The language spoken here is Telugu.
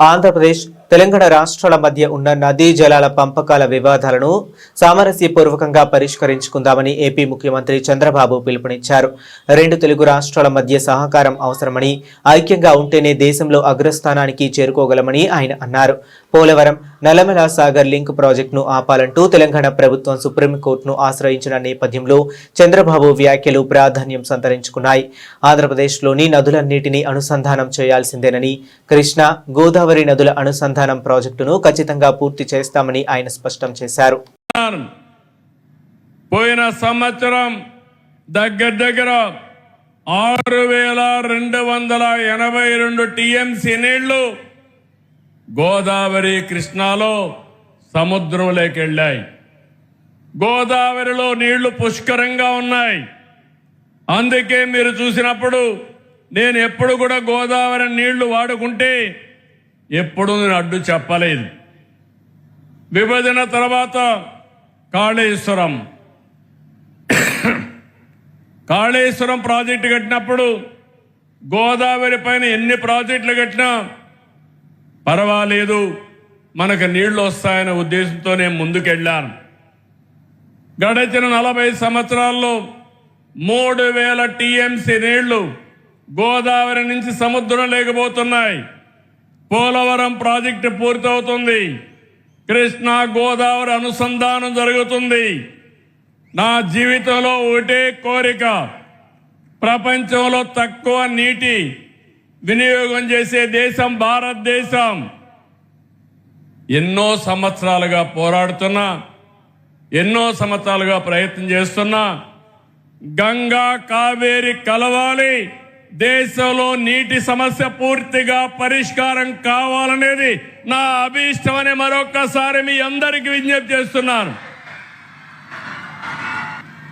ఆంధ్రప్రదేశ్ తెలంగాణ రాష్ట్రాల మధ్య ఉన్న నదీ జలాల పంపకాల వివాదాలను సామరస్యపూర్వకంగా పరిష్కరించుకుందామని ఏపీ ముఖ్యమంత్రి చంద్రబాబు పిలుపునిచ్చారు. రెండు తెలుగు రాష్ట్రాల మధ్య సహకారం అవసరమని ఐక్యంగా ఉంటేనే దేశంలో అగ్రస్థానానికి చేరుకోగలమని ఆయన అన్నారు. పోలవరం నల్లమల సాగర్ లింక్ ప్రాజెక్టును ఆపాలంటూ తెలంగాణ ప్రభుత్వం సుప్రీంకోర్టును ఆశ్రయించిన నేపథ్యంలో చంద్రబాబు వ్యాఖ్యలు ప్రాధాన్యం సంతరించుకున్నాయి. ఆంధ్రప్రదేశ్లోని నదులన్నిటినీ అనుసంధానం చేయాల్సిందేనని కృష్ణా గోదావరి నదుల అనుసంధానం ప్రాజెక్టును ఖచ్చితంగా పూర్తి చేస్తామని ఆయన స్పష్టం చేశారు. పోయిన సంవత్సరం దగ్గర దగ్గర ఆరు వేల రెండు వందల ఎనభై రెండు టీఎంసీ నీళ్ళు గోదావరి కృష్ణాలో సముద్రంలోకి వెళ్ళాయి గోదావరిలో నీళ్ళు పుష్కరంగా ఉన్నాయి. అందుకే మీరు చూసినప్పుడు నేను ఎప్పుడు కూడా గోదావరి నీళ్ళు వాడుకుంటే ఎప్పుడు నేను అడ్డు చెప్పలేదు. విభజన తర్వాత కాళేశ్వరం. కాళేశ్వరం ప్రాజెక్టు కట్టినప్పుడు గోదావరి పైన ఎన్ని ప్రాజెక్టులు కట్టినా పర్వాలేదు మనకు నీళ్ళు వస్తాయనే ఉద్దేశంతో నేను ముందుకెళ్ళాను. గడిచిన నలభై సంవత్సరాల్లో మూడు వేల టీఎంసీ నీళ్ళు గోదావరి నుంచి సముద్రం లేకపోతున్నాయి. పోలవరం ప్రాజెక్టు పూర్తవుతుంది. కృష్ణా గోదావరి అనుసంధానం జరుగుతుంది. నా జీవితంలో ఒకటే కోరిక ప్రపంచంలో తక్కువ నీటి వినియోగం చేసే దేశం భారతదేశం. ఎన్నో సంవత్సరాలుగా పోరాడుతున్నా ఎన్నో సంవత్సరాలుగా ప్రయత్నం చేస్తున్నా గంగా కావేరి కలవాలి. దేశంలో నీటి సమస్య పూర్తిగా పరిష్కారం కావాలనేది నా అభీష్టమని మరొక్కసారి మీ అందరికీ విజ్ఞప్తి చేస్తున్నాను.